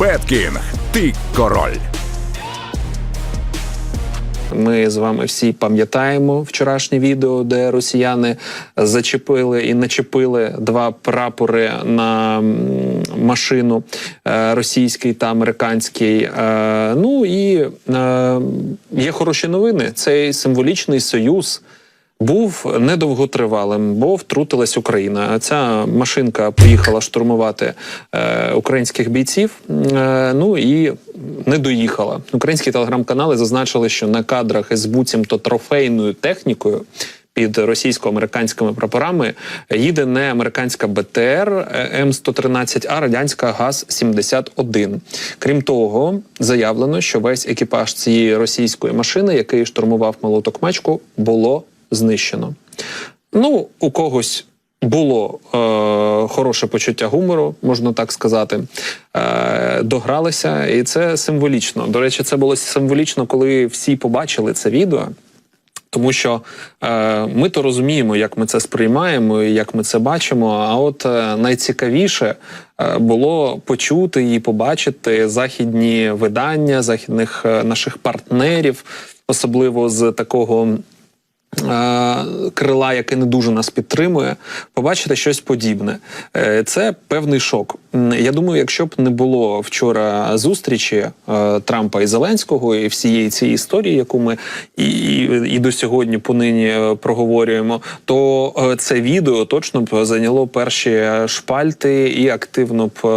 Беткінг, ти король. Ми з вами всі пам'ятаємо вчорашнє відео, де росіяни зачепили і начепили два прапори на машину е, російський та американський. Е, Ну і е, є хороші новини. Цей символічний союз. Був недовготривалим, бо втрутилась Україна. Ця машинка поїхала штурмувати е, українських бійців. Е, ну і не доїхала. Українські телеграм-канали зазначили, що на кадрах із буцімто трофейною технікою. Під російсько-американськими прапорами їде не американська БТР М113, а радянська ГАЗ-71. Крім того, заявлено, що весь екіпаж цієї російської машини, який штурмував молоток мечку, було знищено. Ну, у когось було е, хороше почуття гумору, можна так сказати. Е, догралися, і це символічно. До речі, це було символічно, коли всі побачили це відео. Тому що е, ми то розуміємо, як ми це сприймаємо і як ми це бачимо. А от е, найцікавіше е, було почути і побачити західні видання західних е, наших партнерів, особливо з такого. Е, Крила, яке не дуже нас підтримує, побачити щось подібне. Е, Це певний шок. Я думаю, якщо б не було вчора зустрічі е, Трампа і Зеленського і всієї цієї історії, яку ми і, і, і до сьогодні понині проговорюємо, то це відео точно б зайняло перші шпальти і активно б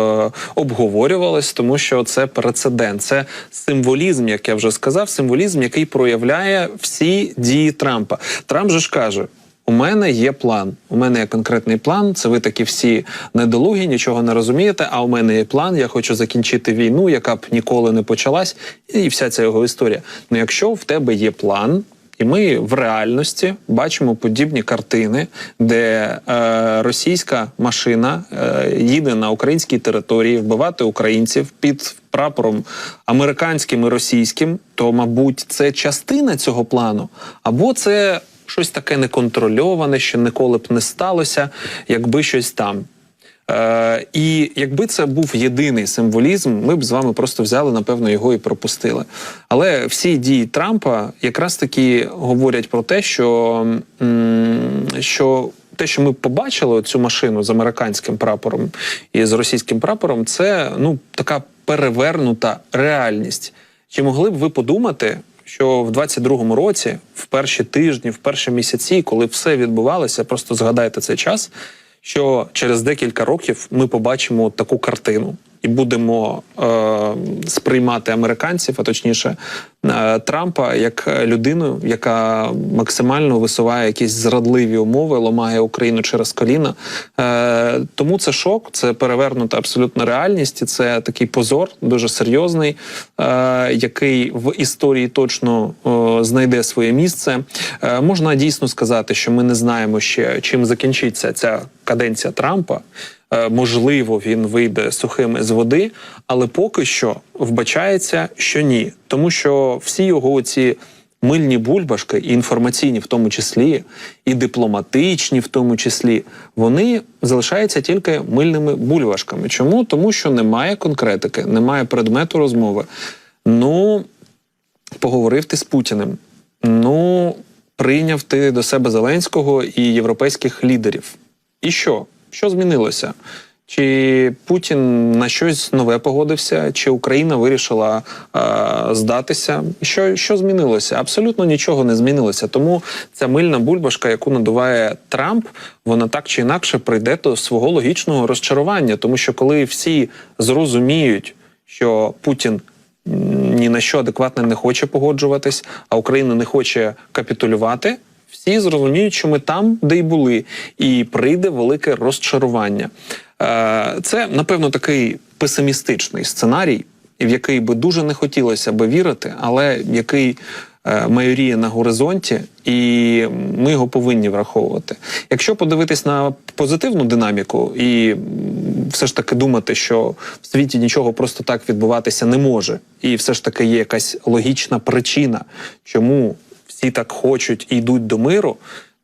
обговорювалось, тому що це прецедент, це символізм, як я вже сказав, символізм, який проявляє всі дії Трампа. Трамп же ж каже. У мене є план. У мене є конкретний план. Це ви такі всі недолугі, нічого не розумієте. А у мене є план. Я хочу закінчити війну, яка б ніколи не почалась, і вся ця його історія. Ну, якщо в тебе є план, і ми в реальності бачимо подібні картини, де е, російська машина е, їде на українській території вбивати українців під прапором американським і російським, то мабуть це частина цього плану, або це щось таке неконтрольоване, що ніколи б не сталося, якби щось там. Е, і якби це був єдиний символізм, ми б з вами просто взяли, напевно, його і пропустили. Але всі дії Трампа якраз таки говорять про те, що, що те, що ми побачили цю машину з американським прапором і з російським прапором, це ну така перевернута реальність. Чи могли б ви подумати, що в 22-му році, в перші тижні, в перші місяці, коли все відбувалося, просто згадайте цей час, що через декілька років ми побачимо таку картину і будемо е, сприймати американців, а точніше е, Трампа, як людину, яка максимально висуває якісь зрадливі умови, ламає Україну через коліна. Е, тому це шок, це перевернута абсолютна реальність. і Це такий позор, дуже серйозний, е, який в історії точно е, знайде своє місце. Е, можна дійсно сказати, що ми не знаємо ще чим закінчиться ця каденція Трампа. Е, Можливо, він вийде сухим з води, але поки що вбачається, що ні, тому що всі його ці мильні бульбашки, і інформаційні, в тому числі, і дипломатичні, в тому числі, вони залишаються тільки мильними бульбашками. Чому? Тому що немає конкретики, немає предмету розмови. Ну, поговорив ти з Путіним. Ну, прийняв ти до себе Зеленського і європейських лідерів. І що? Що змінилося? Чи Путін на щось нове погодився, чи Україна вирішила е, здатися? Що, що змінилося? Абсолютно нічого не змінилося. Тому ця мильна бульбашка, яку надуває Трамп, вона так чи інакше прийде до свого логічного розчарування. Тому що коли всі зрозуміють, що Путін ні на що адекватно не хоче погоджуватись, а Україна не хоче капітулювати. Всі зрозуміють, що ми там, де й були, і прийде велике розчарування. Е, Це, напевно, такий песимістичний сценарій, в який би дуже не хотілося би вірити, але який е, майоріє на горизонті, і ми його повинні враховувати. Якщо подивитись на позитивну динаміку і все ж таки думати, що в світі нічого просто так відбуватися не може, і все ж таки є якась логічна причина, чому всі так хочуть і йдуть до миру,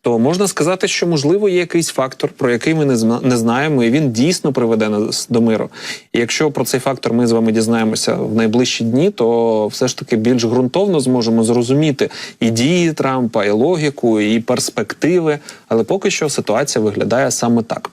то можна сказати, що можливо є якийсь фактор, про який ми не зна- не знаємо, і він дійсно приведе нас до миру. І якщо про цей фактор ми з вами дізнаємося в найближчі дні, то все ж таки більш ґрунтовно зможемо зрозуміти і дії Трампа, і логіку, і перспективи. Але поки що ситуація виглядає саме так.